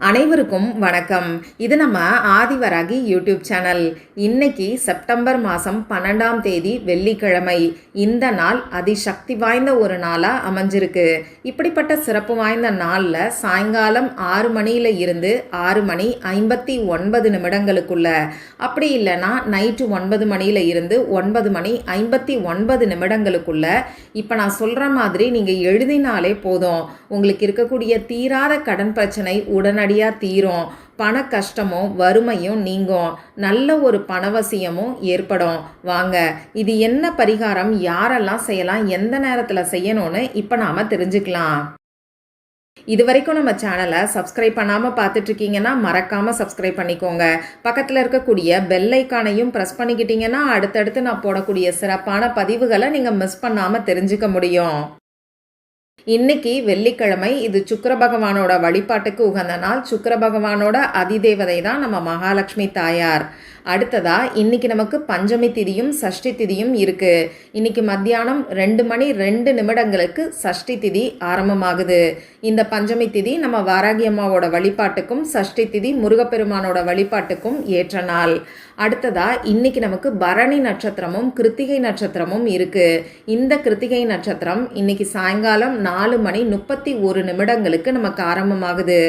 அனைவருக்கும் வணக்கம். இது நம்ம ஆதிவராகி யூடியூப் சேனல். இன்னைக்கு செப்டம்பர் மாதம் பன்னெண்டாம் தேதி வெள்ளிக்கிழமை. இந்த நாள் அதிசக்தி வாய்ந்த ஒரு நாளாக அமைஞ்சிருக்கு. இப்படிப்பட்ட சிறப்பு வாய்ந்த நாளில் சாயங்காலம் ஆறு மணியில் இருந்து ஆறு மணி ஐம்பத்தி ஒன்பது நிமிடங்களுக்குள்ள. அப்படி இல்லைன்னா நைட்டு ஒன்பது மணியில் இருந்து ஒன்பது மணி ஐம்பத்தி ஒன்பது நிமிடங்களுக்குள்ள. இப்போ நான் சொல்கிற மாதிரி நீங்கள் எழுதினாலே போதும். உங்களுக்கு இருக்கக்கூடிய தீராத கடன் பிரச்சனை உடனடியாக தீரும். பண கஷ்டமும் வறுமையும் நீங்கும். நல்ல ஒரு பணவசியமும் ஏற்படும். வாங்க இது என்ன பரிகாரம்? யாரெல்லாம் செய்யலாம்? எந்த நேரத்தில் செய்யணும்னு இப்போ நாம் தெரிஞ்சுக்கலாம். இது வரைக்கும் நம்ம சேனலை சப்ஸ்கிரைப் பண்ணாமல் பார்த்துட்ருக்கீங்கன்னா மறக்காமல் சப்ஸ்கிரைப் பண்ணிக்கோங்க. பக்கத்தில் இருக்கக்கூடிய பெல் ஐக்கானையும் ப்ரெஸ் பண்ணிக்கிட்டீங்கன்னா அடுத்தடுத்து நான் போடக்கூடிய சிறப்பான பதிவுகளை நீங்கள் மிஸ் பண்ணாமல் தெரிஞ்சுக்க முடியும். இன்னைக்கு வெள்ளிக்கிழமை இது சுக்கிர பகவானோட வழிபாட்டுக்கு உகந்த நாள். சுக்கிர பகவானோட அதிதேவதை தான் நம்ம மகாலட்சுமி தாயார். அடுத்ததாக இன்றைக்கி நமக்கு பஞ்சமி திதியும் சஷ்டி திதியும் இருக்குது இன்றைக்கி மத்தியானம் ரெண்டு மணி ரெண்டு நிமிடங்களுக்கு சஷ்டி திதி ஆரம்பமாகுது. இந்த பஞ்சமி திதி நம்ம வாராகி அம்மாவோட வழிபாட்டுக்கும் சஷ்டி திதி முருகப்பெருமானோட வழிபாட்டுக்கும் ஏற்ற நாள். அடுத்ததாக இன்னைக்கு நமக்கு பரணி நட்சத்திரமும் கிருத்திகை நட்சத்திரமும் இருக்குது இந்த கிருத்திகை நட்சத்திரம் இன்றைக்கி சாயங்காலம் நாலு மணி முப்பத்தி ஒரு நிமிடங்களுக்கு நமக்கு ஆரம்பமாகுது.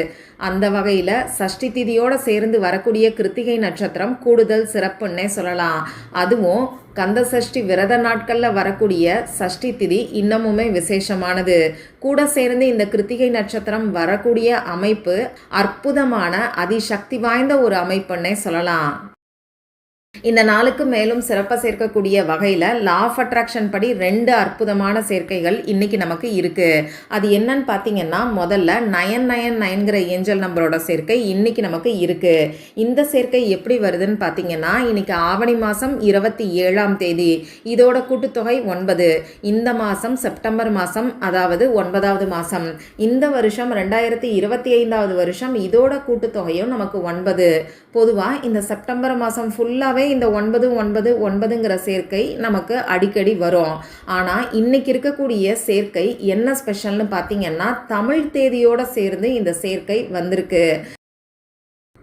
அந்த வகையில் சஷ்டி திதியோடு சேர்ந்து வரக்கூடிய கிருத்திகை நட்சத்திரம் கூடுதல் சிறப்புன்னே சொல்லலாம். அதுவும் கந்த சஷ்டி விரத நாட்களில் வரக்கூடிய சஷ்டி திதி இன்னமுமே விசேஷமானது. கூட சேர்ந்து இந்த கிருத்திகை நட்சத்திரம் வரக்கூடிய அமைப்பு அற்புதமான அதிசக்தி வாய்ந்த ஒரு அமைப்புன்னே சொல்லலாம். இந்த நாளுக்கு மேலும் சிறப்பாக சேர்க்கக்கூடிய வகையில் லா ஆஃப் அட்ராக்ஷன் படி ரெண்டு அற்புதமான சேர்க்கைகள் இன்னைக்கு நமக்கு இருக்குது அது என்னன்னு பார்த்தீங்கன்னா முதல்ல நயன் நயன் நயன்கிற ஏஞ்சல் நம்பரோட சேர்க்கை இன்னைக்கு நமக்கு இருக்குது இந்த சேர்க்கை எப்படி வருதுன்னு பார்த்தீங்கன்னா இன்றைக்கி ஆவணி மாதம் இருபத்தி ஏழாம் தேதி. இதோட கூட்டுத்தொகை ஒன்பது. இந்த மாதம் செப்டம்பர் மாதம் அதாவது ஒன்பதாவது மாதம் இந்த வருஷம் ரெண்டாயிரத்தி இருபத்தி ஐந்தாவது வருஷம் இதோட கூட்டுத்தொகையும் நமக்கு ஒன்பது. பொதுவாக இந்த செப்டம்பர் மாதம் ஃபுல்லாக பொதுவாகவே இந்த ஒன்பது ஒன்பது ஒன்பதுங்கிற சேர்க்கை நமக்கு அடிக்கடி வரும். ஆனால் இன்னைக்கு இருக்கக்கூடிய சேர்க்கை என்ன ஸ்பெஷல்னு பார்த்தீங்கன்னா தமிழ் தேதியோட சேர்ந்து இந்த சேர்க்கை வந்திருக்கு.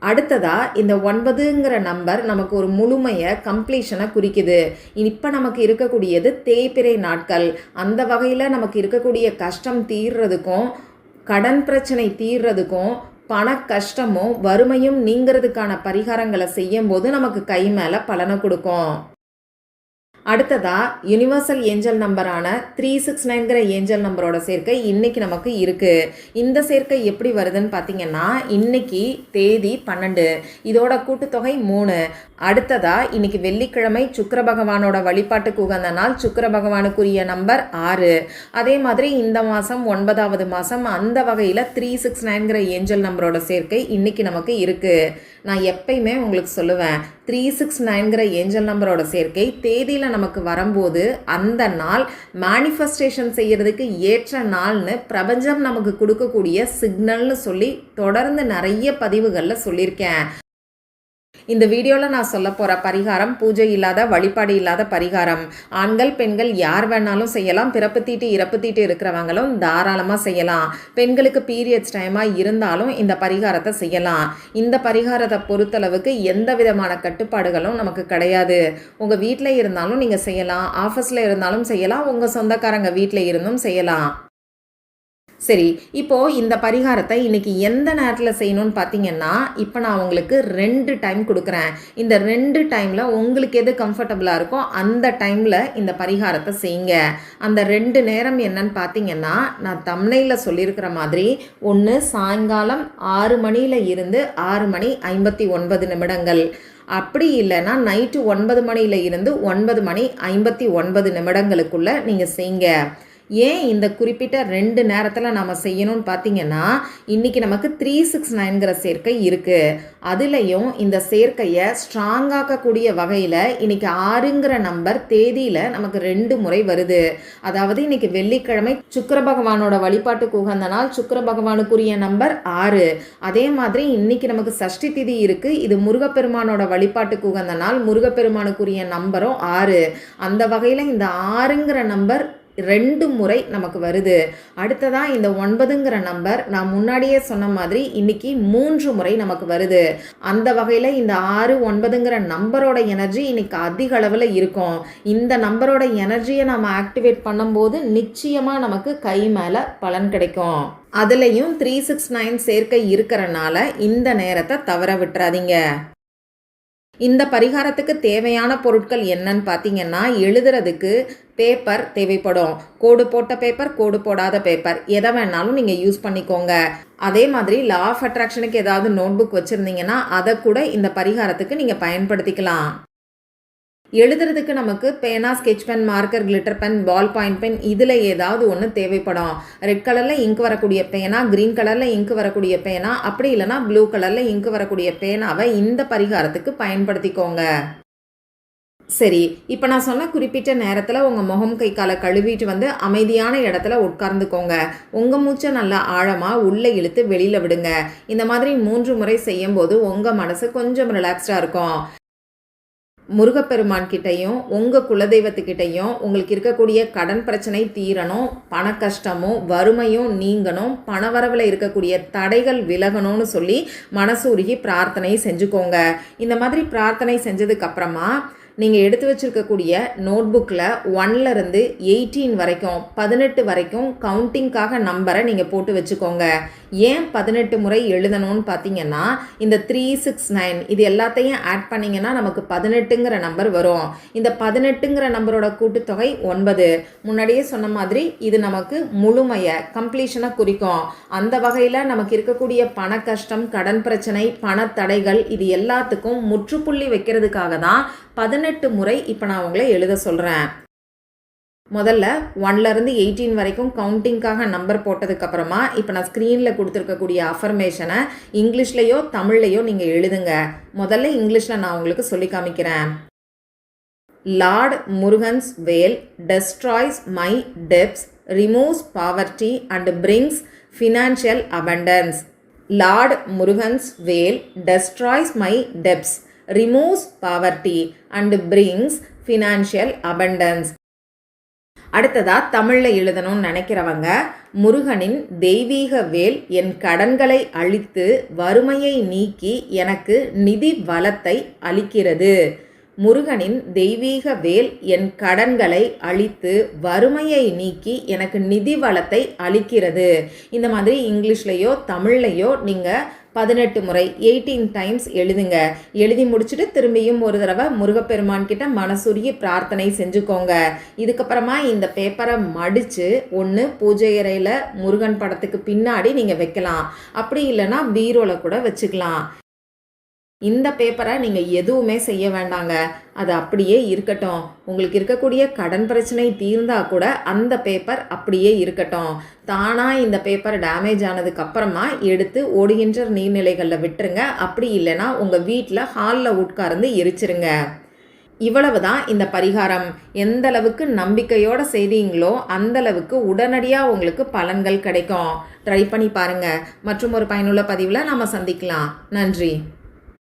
அடுத்ததா இந்த ஒன்பதுங்கிற நம்பர் நமக்கு ஒரு முழுமையை கம்ப்ளீஷனை குறிக்குது. இப்போ நமக்கு இருக்கக்கூடியது தேய்பிறை நாட்கள். அந்த வகையில் நமக்கு இருக்கக்கூடிய கஷ்டம் தீர்றதுக்கும் கடன் பிரச்சனை தீர்றதுக்கும் பண கஷ்டமும் வறுமையும் நீங்கிறதுக்கான பரிகாரங்களை செய்யும் போது நமக்கு கை மேலே பலனை கொடுக்கும். அடுத்ததா யுனிவர்சல் ஏஞ்சல் நம்பரான த்ரீ சிக்ஸ் நைன்கிற ஏஞ்சல் நம்பரோட சேர்க்கை இன்றைக்கி நமக்கு இருக்குது இந்த சேர்க்கை எப்படி வருதுன்னு பார்த்தீங்கன்னா இன்னைக்கு தேதி பன்னெண்டு. இதோட கூட்டுத்தொகை மூணு. அடுத்ததா இன்னைக்கு வெள்ளிக்கிழமை சுக்கர பகவானோட வழிபாட்டுக்கு உகந்த நாள் சுக்கர பகவானுக்குரிய நம்பர் ஆறு. அதே மாதிரி இந்த மாதம் ஒன்பதாவது மாதம் அந்த வகையில் த்ரீ சிக்ஸ் நைன்கிற ஏஞ்சல் நம்பரோட சேர்க்கை இன்னைக்கு நமக்கு இருக்குது நான் எப்பயுமே உங்களுக்கு சொல்லுவேன் த்ரீ சிக்ஸ் நைன்கிற ஏஞ்சல் நம்பரோட சேர்க்கை தேதியில் நமக்கு வரும்போது அந்த நாள் மேனிஃபெஸ்டேஷன் செய்யறதுக்கு ஏற்ற நாள்னு பிரபஞ்சம் நமக்கு கொடுக்கக்கூடிய சிக்னல்னு சொல்லி தொடர்ந்து நிறைய பதிவுகளில் சொல்லியிருக்கேன். இந்த வீடியோவில் நான் சொல்ல போகிற பரிகாரம் பூஜை இல்லாத வழிபாடு இல்லாத பரிகாரம். ஆண்கள் பெண்கள் யார் வேணாலும் செய்யலாம். பிறப்பு தீட்டு இறப்பு தீட்டு இருக்கிறவங்களும் தாராளமாக செய்யலாம். பெண்களுக்கு பீரியட்ஸ் டைமாக இருந்தாலும் இந்த பரிகாரத்தை செய்யலாம். இந்த பரிகாரத்தை பொறுத்தளவுக்கு எந்த விதமான கட்டுப்பாடுகளும் நமக்கு கிடையாது. உங்கள் வீட்டில் இருந்தாலும் நீங்கள் செய்யலாம். ஆஃபீஸில் இருந்தாலும் செய்யலாம். உங்கள் சொந்தக்காரங்க வீட்டில் இருந்தும் செய்யலாம். சரி இப்போது இந்த பரிகாரத்தை இன்னைக்கு எந்த நேரத்தில் செய்யணும்னு பார்த்தீங்கன்னா இப்போ நான் உங்களுக்கு ரெண்டு டைம் கொடுக்குறேன். இந்த ரெண்டு டைமில் உங்களுக்கு எது கம்ஃபர்டபுளாக இருக்கோ அந்த டைமில் இந்த பரிகாரத்தை செய்யுங்க. அந்த ரெண்டு நேரம் என்னன்னு பார்த்தீங்கன்னா நான் தம்னையில் சொல்லியிருக்கிற மாதிரி ஒன்று சாயங்காலம் ஆறு மணியில் இருந்து ஆறு மணி ஐம்பத்தி ஒன்பது நிமிடங்கள். அப்படி இல்லைன்னா நைட்டு ஒன்பது மணியில் இருந்து ஒன்பது மணி ஐம்பத்தி ஒன்பது நிமிடங்களுக்குள்ளே நீங்கள் செய்யுங்க. ஏன் இந்த குறிப்பிட்ட ரெண்டு நேரத்தில் நம்ம செய்யணும்னு பார்த்தீங்கன்னா இன்றைக்கி நமக்கு த்ரீ சிக்ஸ் நைன்கிற சேர்க்கை இருக்குது அதுலேயும் இந்த சேர்க்கையை ஸ்ட்ராங்காக்கக்கூடிய வகையில் இன்றைக்கி ஆறுங்கிற நம்பர் தேதியில் நமக்கு ரெண்டு முறை வருது. அதாவது இன்றைக்கி வெள்ளிக்கிழமை சுக்கர பகவானோட வழிபாட்டுக்கு உகந்த நாள் சுக்கர பகவானுக்குரிய நம்பர் ஆறு. அதே மாதிரி இன்றைக்கி நமக்கு சஷ்டி திதி இருக்குது இது முருகப்பெருமானோட வழிபாட்டுக்கு உகந்த நாள் முருகப்பெருமானுக்குரிய நம்பரும் ஆறு. அந்த வகையில் இந்த ஆறுங்கிற நம்பர் ரெண்டு முறை நமக்கு வருது. அடுத்ததாக இந்த ஒன்பதுங்கிற நம்பர் நான் முன்னாடியே சொன்ன மாதிரி இன்னைக்கு மூன்று முறை நமக்கு வருது. அந்த வகையில் இந்த ஆறு ஒன்பதுங்கிற நம்பரோட எனர்ஜி இன்னைக்கு அதிக அளவில் இருக்கும். இந்த நம்பரோட எனர்ஜியை நம்ம ஆக்டிவேட் பண்ணும்போது நிச்சயமாக நமக்கு கை மேலே பலன் கிடைக்கும். அதுலேயும் த்ரீ சிக்ஸ் நைன் சேர்க்கை இருக்கிறனால இந்த நேரத்தை தவற விட்டுறாதீங்க. இந்த பரிகாரத்துக்கு தேவையான பொருட்கள் என்னன்னு பார்த்தீங்கன்னா எழுதுறதுக்கு பேப்பர் தேவைப்படும். கோடு போட்ட பேப்பர் கோடு போடாத பேப்பர் எதை வேணாலும் நீங்கள் யூஸ் பண்ணிக்கோங்க. அதே மாதிரி லா ஆஃப் அட்ராக்ஷனுக்கு ஏதாவது நோட்புக் வச்சுருந்தீங்கன்னா அதை கூட இந்த பரிகாரத்துக்கு நீங்கள் பயன்படுத்திக்கலாம். எழுதுறதுக்கு நமக்கு பேனா sketch pen marker glitter pen ball point pen இதில் ஏதாவது ஒன்று தேவைப்படும். ரெட் கலரில் இங்க் வரக்கூடிய பேனா க்ரீன் கலரில் இங்க் வரக்கூடிய பேனா அப்படி இல்லைனா ப்ளூ கலரில் இங்க் வரக்கூடிய பேனாவை இந்த பரிகாரத்துக்கு பயன்படுத்திக்கோங்க. சரி இப்போ நான் சொன்ன குறிப்பிட்ட நேரத்தில் உங்கள் முகம் கை காலை கழுவிட்டு வந்து அமைதியான இடத்துல உட்கார்ந்துக்கோங்க. உங்கள் மூச்சை நல்லா ஆழமாக உள்ளே இழுத்து வெளியில் விடுங்க. இந்த மாதிரி மூன்று முறை செய்யும்போது உங்கள் மனசு கொஞ்சம் ரிலாக்ஸ்டாக இருக்கும். முருகப்பெருமான் கிட்டையும் உங்கள் குலதெய்வத்துக்கிட்டையும் உங்களுக்கு இருக்கக்கூடிய கடன் பிரச்சனை தீரணும் பண கஷ்டமும் வறுமையும் நீங்கணும் பணவரவில் இருக்கக்கூடிய தடைகள் விலகணும்னு சொல்லி மனசு உருகி பிரார்த்தனை செஞ்சுக்கோங்க. இந்த மாதிரி பிரார்த்தனை செஞ்சதுக்கப்புறமா நீங்கள் எடுத்து வச்சுருக்கக்கூடிய நோட்புக்கில் ஒன்லேருந்து எயிட்டீன் வரைக்கும் பதினெட்டு வரைக்கும் கவுண்டிங்காக நம்பரை நீங்கள் போட்டு வச்சுக்கோங்க. ஏன் பதினெட்டு முறை எழுதணும்னு பார்த்தீங்கன்னா இந்த த்ரீ சிக்ஸ் நைன் இது எல்லாத்தையும் ஆட் பண்ணிங்கன்னா நமக்கு பதினெட்டுங்கிற நம்பர் வரும். இந்த பதினெட்டுங்கிற நம்பரோட கூட்டுத்தொகை ஒன்பது. முன்னாடியே சொன்ன மாதிரி இது நமக்கு முழுமையை கம்ப்ளீஷனை குறிக்கும். அந்த வகையில் நமக்கு இருக்கக்கூடிய பண கஷ்டம் கடன் பிரச்சனை பணத்தடைகள் இது எல்லாத்துக்கும் முற்றுப்புள்ளி வைக்கிறதுக்காக தான் பதினெட்டு முறை இப்போ நான் உங்களை எழுத சொல்கிறேன் முதல்ல ஒன்லேருந்து எயிட்டீன் வரைக்கும் கவுண்டிங்காக நம்பர் போட்டதுக்கப்புறமா இப்போ நான் ஸ்க்ரீனில் கொடுத்துருக்கக்கூடிய அஃபர்மேஷனை இங்கிலீஷ்லேயோ தமிழ்லையோ நீங்கள் எழுதுங்க. முதல்ல இங்கிலீஷில் நான் உங்களுக்கு சொல்லி காமிக்கிறேன். Lord Murugan's vel destroys my debts removes poverty and brings financial abundance lord Murugan's vel destroys my debts removes poverty and brings financial abundance அடுத்ததா தமிழில் எழுதணும்னு நினைக்கிறவங்க முருகனின் தெய்வீக வேல் என் கடன்களை அழித்து வறுமையை நீக்கி எனக்கு நிதி வளத்தை அளிக்கிறது. முருகனின் தெய்வீக வேல் என் கடன்களை அழித்து வறுமையை நீக்கி எனக்கு நிதி வளத்தை அளிக்கிறது. இந்த மாதிரி இங்கிலீஷ்லேயோ தமிழ்லையோ நீங்கள் பதினெட்டு முறை எயிட்டீன் டைம்ஸ் எழுதுங்க. எழுதி முடிச்சுட்டு திரும்பியும் ஒரு தடவை முருகப்பெருமான் கிட்ட மனசுருகி பிரார்த்தனை செஞ்சுக்கோங்க. இதுக்கப்புறமா இந்த பேப்பரை மடித்து ஒன்று பூஜை அறையில் முருகன் படத்துக்கு பின்னாடி நீங்கள் வைக்கலாம். அப்படி இல்லைன்னா பீரோவில் கூட வச்சுக்கலாம். இந்த பேப்பரை நீங்கள் எதுவுமே செய்ய வேண்டாங்க. அது அப்படியே இருக்கட்டும். உங்களுக்கு இருக்கக்கூடிய கடன் பிரச்சனை தீர்ந்தா கூட அந்த பேப்பர் அப்படியே இருக்கட்டும். தானாக இந்த பேப்பர் டேமேஜ் ஆனதுக்கு அப்புறமா எடுத்து ஓடுகின்ற நீர்நிலைகளில் விட்டுருங்க. அப்படி இல்லைன்னா உங்கள் வீட்டில் ஹாலில் உட்கார்ந்து எரிச்சிருங்க. இவ்வளவு தான் இந்த பரிகாரம். எந்த அளவுக்கு நம்பிக்கையோடு செய்தீங்களோ அந்த அளவுக்கு உடனடியாக உங்களுக்கு பலன்கள் கிடைக்கும். ட்ரை பண்ணி பாருங்கள் மற்றும் ஒரு பயனுள்ள பதிவில் நாம் சந்திக்கலாம். நன்றி.